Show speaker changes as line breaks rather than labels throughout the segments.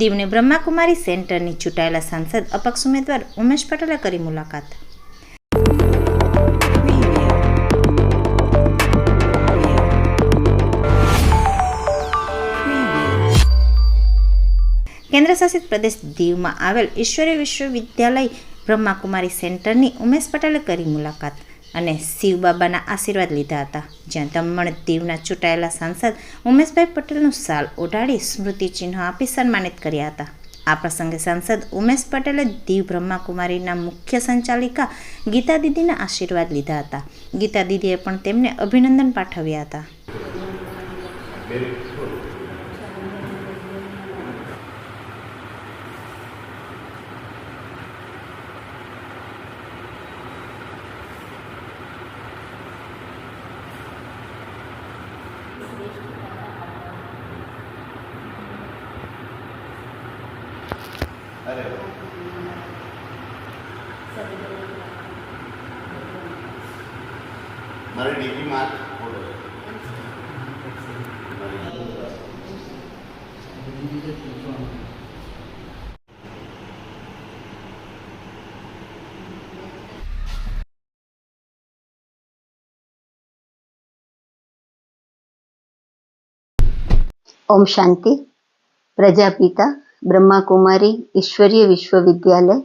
દીવની બ્રહ્માકુમારી સેન્ટરની ચૂંટાયેલા સાંસદ અપક્ષ ઉમેદવાર ઉમેશ પટેલે કરી મુલાકાત. કેન્દ્રશાસિત પ્રદેશ દીવમાં આવેલ ઈશ્વરીય વિશ્વવિદ્યાલય બ્રહ્માકુમારી સેન્ટરની ઉમેશ પટેલે કરી મુલાકાત. અને શિવ બાબાના આશીર્વાદ લીધા હતા. જ્યાં દમણ દીવના ચૂંટાયેલા સાંસદ ઉમેશભાઈ પટેલનું સાલ ઓઢાડી સ્મૃતિચિહ્ન આપી સન્માનિત કર્યા હતા. આ પ્રસંગે સાંસદ ઉમેશ પટેલે દીવ બ્રહ્માકુમારીના મુખ્ય સંચાલિકા ગીતા દીદીના આશીર્વાદ લીધા હતા. ગીતા દીદીએ પણ તેમને અભિનંદન પાઠવ્યા હતા.
અરે મારી ડીપીમાં ફોટો
ઓમ શાંતિ. પ્રજાપિતા. બ્રહ્માકુમારી ઈશ્વરીય વિશ્વવિદ્યાલય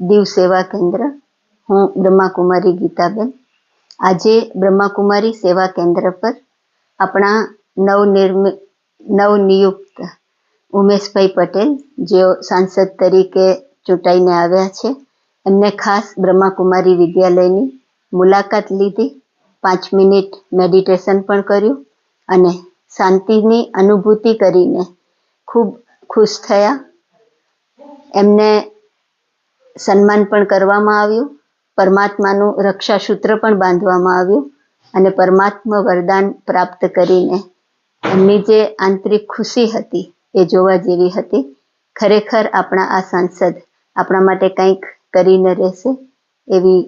દીવ સેવા કેન્દ્ર. હું બ્રહ્માકુમારી ગીતાબેન. આજે બ્રહ્માકુમારી સેવા કેન્દ્ર પર આપણા નવનિર્મ, નવનિયુક્ત ઉમેશભાઈ પટેલ, જેઓ સાંસદ તરીકે ચૂંટાઈને આવ્યા છે. એમને ખાસ બ્રહ્માકુમારી વિદ્યાલયની મુલાકાત લીધી. પાંચ મિનિટ મેડિટેશન પણ કર્યું અને શાંતિની અનુભૂતિ કરીને ખૂબ ખુશ થયા. એમને સન્માન પણ કરવામાં આવ્યું. પરમાત્માનું રક્ષાસૂત્ર પણ બાંધવામાં આવ્યું અને પરમાત્મા વરદાન પ્રાપ્ત કરીને એમની જે આંતરિક ખુશી હતી એ જોવા જેવી હતી. ખરેખર આપણા આ સાંસદ આપણા માટે કંઈક કરીને રહેશે એવી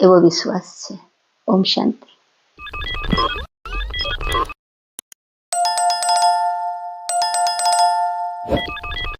એવો વિશ્વાસ છે. ઓમ શાંતિ.